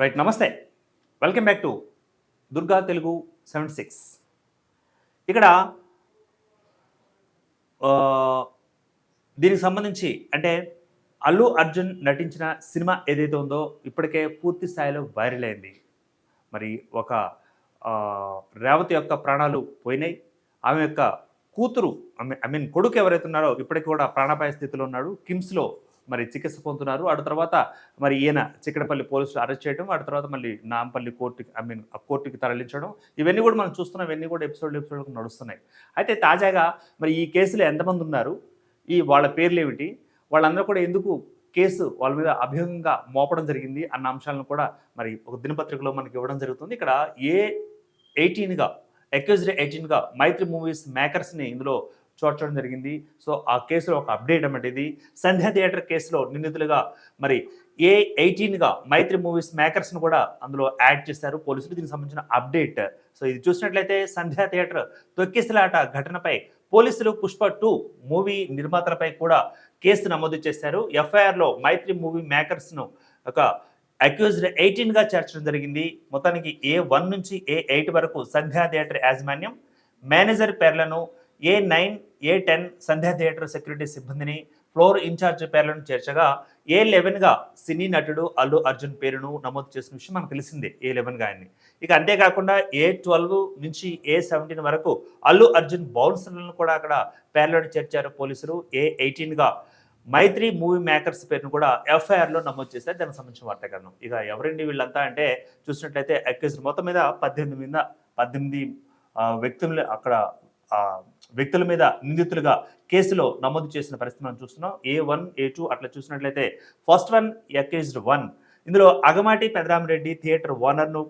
Right నమస్తే. Welcome back to Durga Telugu seven six ఇక్కడ దీనికి సంబంధించి అంటే అల్లు అర్జున్ నటించిన సినిమా ఏదైతే ఉందో ఇప్పటికే పూర్తి స్థాయిలో వైరల్ అయింది. మరి ఒక రేవతి యొక్క ప్రాణాలు పోయినాయి. ఆమె యొక్క కూతురు ఐ మీన్ కొడుకు ఎవరైతే ఉన్నారో ఇప్పటికి కూడా ప్రాణాపాయ స్థితిలో ఉన్నాడు. కిమ్స్లో మరి చికిత్స పొందుతున్నారు. ఆ తర్వాత మరి ఈయన చిక్కడపల్లి పోలీసులు అరెస్ట్ చేయడం ఆ తర్వాత మళ్ళీ నాంపల్లి కోర్టుకి ఐ మీన్ కోర్టుకి తరలించడం. ఇవన్నీ కూడా మనం చూస్తున్నాం. ఇవన్నీ కూడా ఎపిసోడ్ ఎపిసోడ్ నడుస్తున్నాయి. అయితే తాజాగా మరి ఈ కేసులో ఎంతమంది ఉన్నారు? ఈ వాళ్ళ పేర్లు ఏమిటి? వాళ్ళందరూ కూడా ఎందుకు కేసు వాళ్ళ మీద అభ్యంగా మోపడం జరిగింది అన్న అంశాలను కూడా మరి ఒక దినపత్రికలో మనకి ఇవ్వడం జరుగుతుంది. ఇక్కడ ఏ ఎయిటీన్గా అక్యూజ్డ్ ఎయిటీన్గా మైత్రి మూవీస్ మేకర్స్ని ఇందులో చూడటం జరిగింది. సో ఆ కేసులో ఒక అప్డేట్ అన్నమాట ఇది సంధ్యా థియేటర్ కేసులో నిందితులుగా మరి ఏ ఎయిటీన్గా మైత్రి మూవీస్ మేకర్స్ను కూడా అందులో యాడ్ చేశారు. పోలీసులు దీనికి సంబంధించిన అప్డేట్. సో ఇది చూసినట్లయితే సంధ్యా థియేటర్ తొక్కిసలాట ఘటనపై పోలీసులు పుష్ప టూ మూవీ నిర్మాతలపై కూడా కేసు నమోదు చేశారు. ఎఫ్ఐఆర్లో మైత్రి మూవీ మేకర్స్ను ఒక అక్యూజ్డ్ ఎయిటీన్గా చేర్చడం జరిగింది. మొత్తానికి ఏ వన్ నుంచి ఏ ఎయిట్ వరకు సంధ్యా థియేటర్ యాజమాన్యం మేనేజర్ పేర్లను A nine A ten Sandhya theatre security సిబ్బందిని ఫ్లోర్ ఇన్ఛార్జ్ పేర్లను చేర్చగా ఏ లెవెన్గా సినీ నటుడు అల్లు అర్జున్ పేరును నమోదు చేసిన విషయం మనకు తెలిసిందే ఏ లెవెన్గా ఆయన్ని ఇక అంతేకాకుండా ఏ ట్వెల్వ్ నుంచి ఏ సెవెంటీన్ వరకు అల్లు అర్జున్ బౌన్సర్లను కూడా అక్కడ పేర్లను చేర్చారు పోలీసులు. ఏ ఎయిటీన్గా మైత్రి మూవీ మేకర్స్ పేరును కూడా ఎఫ్ఐఆర్లో నమోదు చేశారు దానికి సంబంధించిన వార్తాకరణం ఇక ఎవరండి వీళ్ళంతా అంటే చూసినట్లయితే అక్యూజ్ మొత్తం మీద పద్దెనిమిది మీద పద్దెనిమిది వ్యక్తులు అక్కడ వ్యక్తుల మీద నిందితులుగా కేసులో నమోదు చేసిన పరిస్థితి మనం చూస్తున్నాం. ఏ వన్ ఏ టూ అట్లా చూసినట్లయితే ఫస్ట్ వన్ అక్యూజ్డ్ వన్ ఇందులో అగమాటి పెదరామరెడ్డి థియేటర్ ఓనర్ను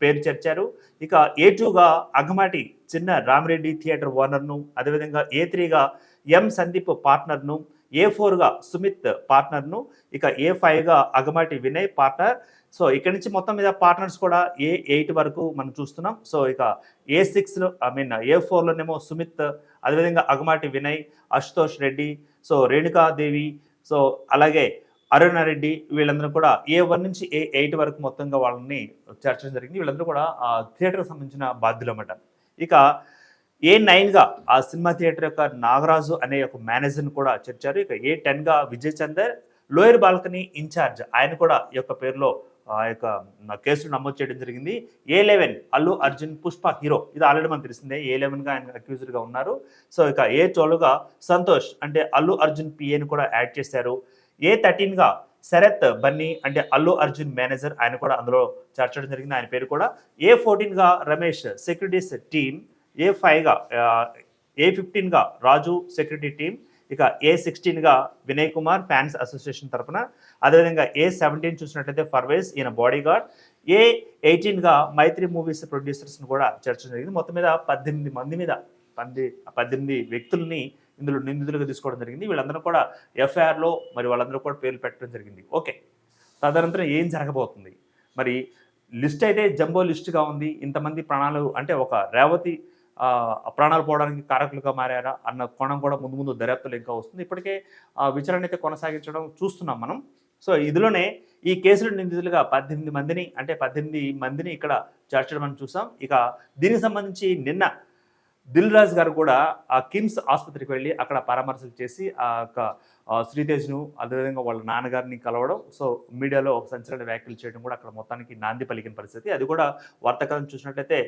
పేరు చేర్చారు. ఇక ఏ టూగా అగమాటి చిన్న రామిరెడ్డి థియేటర్ ఓనర్ను అదేవిధంగా ఏ త్రీగా ఎం సందీప్ పార్ట్నర్ను ఏ ఫోర్గా సుమిత్ పార్ట్నర్ను ఇక ఏ ఫైవ్గా అగమాటి వినయ్ పార్ట్నర్ సో ఇక్కడ నుంచి మొత్తం మీద పార్ట్నర్స్ కూడా ఏ ఎయిట్ వరకు మనం చూస్తున్నాం. సో ఇక ఏ సిక్స్లో ఐ మీన్ ఏ ఫోర్లోనేమో సుమిత్ అదేవిధంగా అగమాటి వినయ్ అశుతోష్ రెడ్డి సో రేణుకాదేవి సో అలాగే అరుణ రెడ్డి వీళ్ళందరూ కూడా ఏ వన్ నుంచి ఏ ఎయిట్ వరకు మొత్తంగా వాళ్ళని చేర్చడం జరిగింది. వీళ్ళందరూ కూడా ఆ థియేటర్కి సంబంధించిన బాధ్యులు అన్నమాట ఇక ఏ నైన్గా ఆ సినిమా థియేటర్ యొక్క నాగరాజు అనే ఒక మేనేజర్ని కూడా చేర్చారు. ఇక A టెన్గా Vijay Chander lower balcony in charge ఆయన కూడా ఈ యొక్క పేరులో ఆ యొక్క కేసును నమోదు చేయడం జరిగింది. A eleven Allu Arjun Pushpa hero. ఇది ఆల్రెడీ మనకు తెలిసిందే. ఏ లెవెన్గా ఆయన అక్యూజ్డ్గా ఉన్నారు. సో ఇక ఏ ట్వెల్వ్గా సంతోష్ అంటే అల్లు అర్జున్ పిఏని కూడా యాడ్ చేశారు. ఏ థర్టీన్గా శరత్ బన్నీ అంటే అల్లు అర్జున్ మేనేజర్ ఆయన కూడా అందులో చేర్చడం జరిగింది. ఆయన పేరు కూడా. ఏ ఫోర్టీన్గా రమేష్ సెక్యూరిటీస్ టీమ్ ఏ ఫైవ్గా ఏ ఫిఫ్టీన్గా రాజు సెక్యూరిటీ టీమ్ ఇక ఏ సిక్స్టీన్గా వినయ్ కుమార్ ఫ్యాన్స్ అసోసియేషన్ తరపున అదేవిధంగా ఏ సెవెంటీన్ చూసినట్లయితే ఫర్వేస్ ఈయన బాడీ గార్డ్ ఏ ఎయిటీన్గా మైత్రి మూవీస్ ప్రొడ్యూసర్స్ని కూడా చర్చ జరిగింది. మొత్తం మీద పద్దెనిమిది మంది మీద పంది పద్దెనిమిది వ్యక్తుల్ని ఇందులో నిందితులుగా తీసుకోవడం జరిగింది. వీళ్ళందరూ కూడా ఎఫ్ఐఆర్లో మరి వాళ్ళందరూ కూడా పేర్లు పెట్టడం జరిగింది. ఓకే. తదనంతరం ఏం జరగబోతుంది? మరి లిస్ట్ అయితే జంబో లిస్ట్గా ఉంది. ఇంతమంది ప్రాణాలు అంటే ఒక రేవతి ప్రాణాలు పోవడానికి కారకులుగా మారారా అన్న కోణం కూడా ముందు ముందు దర్యాప్తులు ఇంకా వస్తుంది. ఇప్పటికే ఆ విచారణ అయితే కొనసాగించడం చూస్తున్నాం మనం. సో ఇందులోనే ఈ కేసులో నిందితులుగా పద్దెనిమిది మందిని అంటే పద్దెనిమిది మందిని ఇక్కడ చేర్చడం మనం చూసాం. ఇక దీనికి సంబంధించి నిన్న దిల్ రాజు గారు కూడా ఆ కిమ్స్ ఆసుపత్రికి వెళ్ళి అక్కడ పరామర్శలు చేసి ఆ యొక్క శ్రీతేజ్ను అదేవిధంగా వాళ్ళ నాన్నగారిని కలవడం. సో మీడియాలో ఒక సంచలన వ్యాఖ్యలు చేయడం కూడా అక్కడ మొత్తానికి నాంది పలికిన పరిస్థితి. అది కూడా వార్తాకాలం చూసినట్లయితే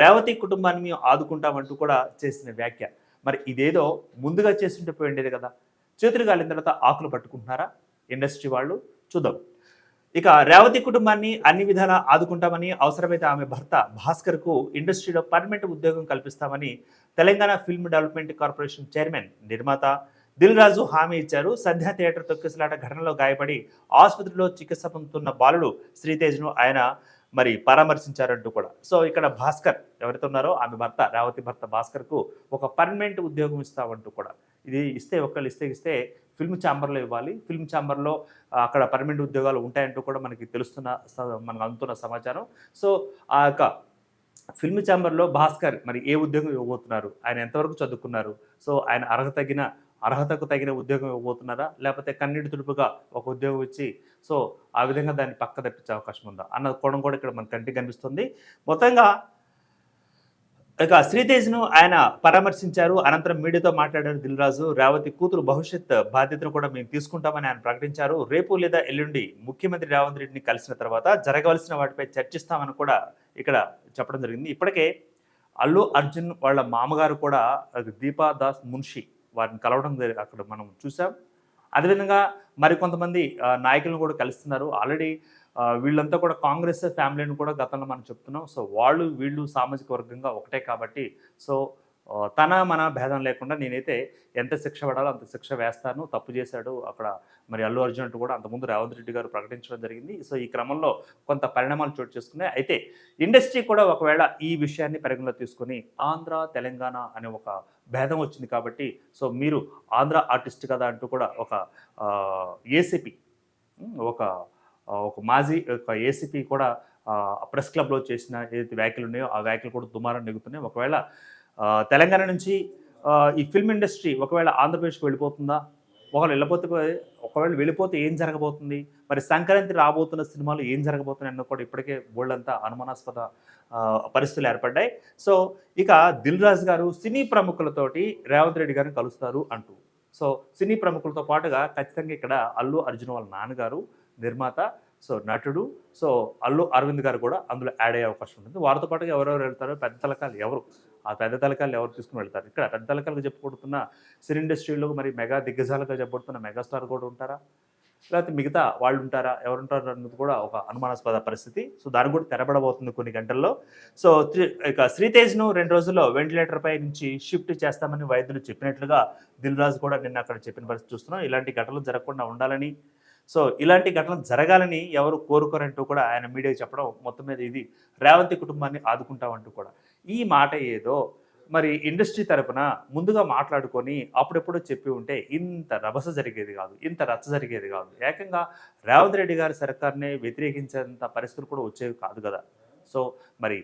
రేవతి కుటుంబాన్ని మేము ఆదుకుంటామంటూ కూడా చేసిన వ్యాఖ్య. మరి ఇదేదో ముందుగా చేస్తుంటే పోయి ఉండేది కదా. చేతులు గాలిన తర్వాత ఆకులు పట్టుకుంటున్నారా? ఇండస్ట్రీ వాళ్ళు చూద్దాం. ఇక రేవతి కుటుంబాన్ని అన్ని విధాలా ఆదుకుంటామని అవసరమైతే ఆమె భర్త భాస్కర్కు ఇండస్ట్రీలో పర్మనెంట్ ఉద్యోగం కల్పిస్తామని Telangana film development corporation chairman నిర్మాత దిల్ రాజు హామీ ఇచ్చారు. సంధ్యా థియేటర్ తొక్కిసలాట ఘటనలో గాయపడి ఆసుపత్రిలో చికిత్స పొందుతున్న బాలుడు శ్రీతేజ్ను ఆయన మరి పరామర్శించారంటూ కూడా. సో ఇక్కడ భాస్కర్ ఎవరైతే ఉన్నారో ఆమె భర్త రేవతి భర్త భాస్కర్కు ఒక పర్మనెంట్ ఉద్యోగం ఇస్తామంటూ కూడా. ఇది ఇస్తే ఒక్కళ్ళు ఇస్తే ఇస్తే ఫిల్మ్ ఛాంబర్లో ఇవ్వాలి. ఫిల్మ్ ఛాంబర్లో అక్కడ పర్మనెంట్ ఉద్యోగాలు ఉంటాయంటూ కూడా మనకి తెలుస్తున్న స- మనకు అందుతున్న సమాచారం. సో ఆ యొక్క ఫిల్మ్ ఛాంబర్లో భాస్కర్ మరి ఏ ఉద్యోగం ఇవ్వబోతున్నారు? ఆయన ఎంతవరకు చదువుకున్నారు? సో ఆయన అర్హత తగిన అర్హతకు తగిన ఉద్యోగం ఇవ్వబోతున్నారా? లేకపోతే కన్నీటి తుడుపుగా ఒక ఉద్యోగం ఇచ్చి సో ఆ విధంగా దాన్ని పక్క తప్పించే అవకాశం ఉందా? అన్న కోణం కూడా ఇక్కడ మన కంటికి కనిపిస్తుంది. మొత్తంగా ఇక శ్రీతేజ్ను ఆయన పరామర్శించారు. అనంతరం మీడియాతో మాట్లాడారు దిల్ రాజు రేవతి కూతురు భవిష్యత్ బాధ్యతను కూడా మేము తీసుకుంటామని ఆయన ప్రకటించారు. రేపు లేదా ఎల్లుండి ముఖ్యమంత్రి రేవంత్ రెడ్డిని కలిసిన తర్వాత జరగవలసిన వాటిపై చర్చిస్తామని కూడా ఇక్కడ చెప్పడం జరిగింది. ఇప్పటికే అల్లు అర్జున్ వాళ్ళ మామగారు కూడా దీపా దాస్ మున్షి వారిని కలవడం జరిగింది అక్కడ మనం చూసాం. అదేవిధంగా మరికొంతమంది నాయకులను కూడా కలుస్తున్నారు. ఆల్రెడీ వీళ్ళంతా కూడా కాంగ్రెస్ ఫ్యామిలీని కూడా గతంలో మనం చెప్తున్నాం. సో వాళ్ళు వీళ్ళు సామాజిక వర్గంగా ఒకటే కాబట్టి సో తన మన భేదం లేకుండా నేనైతే ఎంత శిక్ష పడాలో అంత శిక్ష వేస్తాను. తప్పు చేశాడు అక్కడ మరి అల్లు అర్జున్ కూడా అంతకుముందు రేవంత్ రెడ్డి గారు ప్రకటించడం జరిగింది. సో ఈ క్రమంలో కొంత పరిణామాలు చోటు చేసుకున్నాయి. అయితే ఇండస్ట్రీ కూడా ఒకవేళ ఈ విషయాన్ని పరిగణలో తీసుకొని ఆంధ్ర తెలంగాణ అనే ఒక భేదం వచ్చింది కాబట్టి సో మీరు ఆంధ్ర ఆర్టిస్ట్ కదా అంటూ కూడా ఒక ఏసీపీ ఒక ఒక మాజీ ఒక ఏసీపీ కూడా ప్రెస్ క్లబ్లో చేసిన ఏదైతే వ్యాఖ్యలు ఉన్నాయో ఆ వ్యాఖ్యలు కూడా దుమారం నెగుతున్నాయి ఒకవేళ తెలంగాణ నుంచి ఈ ఫిల్మ్ ఇండస్ట్రీ ఒకవేళ ఆంధ్రప్రదేశ్కి వెళ్ళిపోతుందా? ఒకవేళ వెళ్ళిపోతే ఒకవేళ వెళ్ళిపోతే ఏం జరగబోతుంది? మరి సంక్రాంతి రాబోతున్న సినిమాలు ఏం జరగబోతున్నాయి అన్న కూడా ఇప్పటికే బోల్డంతా అనుమానాస్పద పరిస్థితులు ఏర్పడ్డాయి. సో ఇక దిల్ రాజు గారు సినీ ప్రముఖులతోటి రేవంత్ రెడ్డి గారిని కలుస్తారు అంటూ. సో సినీ ప్రముఖులతో పాటుగా ఖచ్చితంగా ఇక్కడ అల్లు అర్జున్ వాళ్ళ నాన్నగారు నిర్మాత సో నటుడు సో అల్లు అరవింద్ గారు కూడా అందులో యాడ్ అయ్యే అవకాశం ఉంటుంది. వారితో పాటుగా ఎవరెవరు వెళ్తారో పెద్ద తలకాలు ఎవరు ఆ పెద్ద తలకాలు ఎవరు తీసుకుని వెళ్తారు? ఇక్కడ పెద్ద తలకాలుగా చెప్పుకుంటున్న సినీ ఇండస్ట్రీలో మరి మెగా దిగ్గజాలుగా చెప్పబడుతున్న మెగాస్టార్ కూడా ఉంటారా? లేకపోతే మిగతా వాళ్ళు ఉంటారా? ఎవరు ఉంటారు అన్నది కూడా ఒక అనుమానాస్పద పరిస్థితి. సో దాని కూడా తెరబడబోతుంది కొన్ని గంటల్లో. సో ఇక శ్రీతేజ్ను రెండు రోజుల్లో వెంటిలేటర్పై నుంచి షిఫ్ట్ చేస్తామని వైద్యులు చెప్పినట్లుగా దిల్ రాజు కూడా నిన్న అక్కడ చెప్పిన పరిస్థితి చూస్తున్నాం. ఇలాంటి ఘటనలు జరగకుండా ఉండాలని సో ఇలాంటి ఘటనలు జరగాలని ఎవరు కోరుకోరంటూ కూడా ఆయన మీడియాకి చెప్పడం మొత్తం మీద ఇది రేవంతి కుటుంబాన్ని ఆదుకుంటామంటూ కూడా. ఈ మాట ఏదో మరి ఇండస్ట్రీ తరపున ముందుగా మాట్లాడుకొని అప్పుడెప్పుడో చెప్పి ఉంటే ఇంత రభస జరిగేది కాదు ఇంత రచ్చ జరిగేది కాదు. ఏకంగా రేవంత్ రెడ్డి గారి సర్కార్ని వ్యతిరేకించేంత పరిస్థితులు కూడా వచ్చేవి కాదు కదా. సో మరి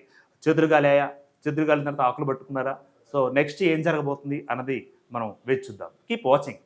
చెదురుగాలేయా చెదురుగాలిన తర్వాత ఆకులు పట్టుకున్నారా? సో నెక్స్ట్ ఏం జరగబోతుంది అన్నది మనం వేచి చూద్దాం. Keep watching